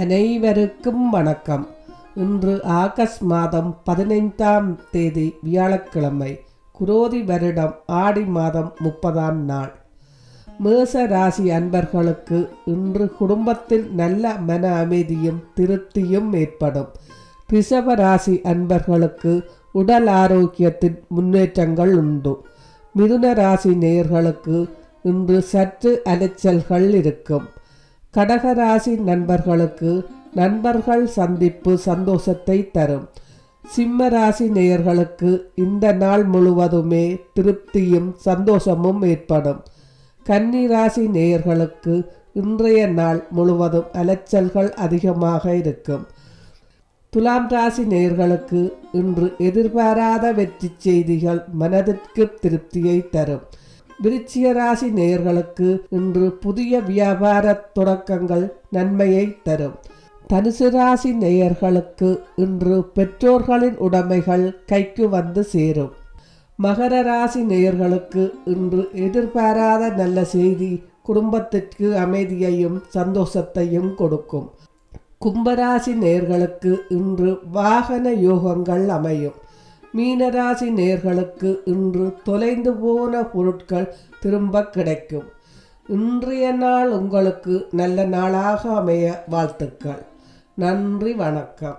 அனைவருக்கும் வணக்கம். இன்று ஆகஸ்ட் மாதம் பதினைந்தாம் தேதி வியாழக்கிழமை குரோதி வருடம் ஆடி மாதம் முப்பதாம் நாள். மேச ராசி அன்பர்களுக்கு இன்று குடும்பத்தில் நல்ல மன அமைதியும் திருப்தியும் ஏற்படும். ரிஷப ராசி அன்பர்களுக்கு உடல் ஆரோக்கியத்தில் முன்னேற்றங்கள் உண்டு. மிதுன ராசி நேயர்களுக்கு இன்று சற்று அலைச்சல்கள் இருக்கும். கடகராசி நண்பர்களுக்கு நண்பர்கள் சந்திப்பு சந்தோஷத்தை தரும். சிம்ம ராசி நேயர்களுக்கு இந்த நாள் முழுவதுமே திருப்தியும் சந்தோஷமும் ஏற்படும். கன்னி ராசி நேயர்களுக்கு இன்றைய நாள் முழுவதும் அலைச்சல்கள் அதிகமாக இருக்கும். துலாம் ராசி நேயர்களுக்கு இன்று எதிர்பாராத வெற்றி செய்திகள் மனதிற்கு திருப்தியை தரும். விருச்சிக ராசி நேயர்களுக்கு இன்று புதிய வியாபார தொடக்கங்கள் நன்மையை தரும். தனுசு ராசி நேயர்களுக்கு இன்று பெற்றோர்களின் உடைமைகள் கைக்கு வந்து சேரும். மகர ராசி நேயர்களுக்கு இன்று எதிர்பாராத நல்ல செய்தி குடும்பத்திற்கு அமைதியையும் சந்தோஷத்தையும் கொடுக்கும். கும்பராசி நேர்களுக்கு இன்று வாகன யோகங்கள் அமையும். மீனராசி நேர்களுக்கு இன்று தொலைந்து போன பொருட்கள் திரும்ப கிடைக்கும். இன்றைய நாள் உங்களுக்கு நல்ல நாளாக அமைய வாழ்த்துக்கள். நன்றி வணக்கம்.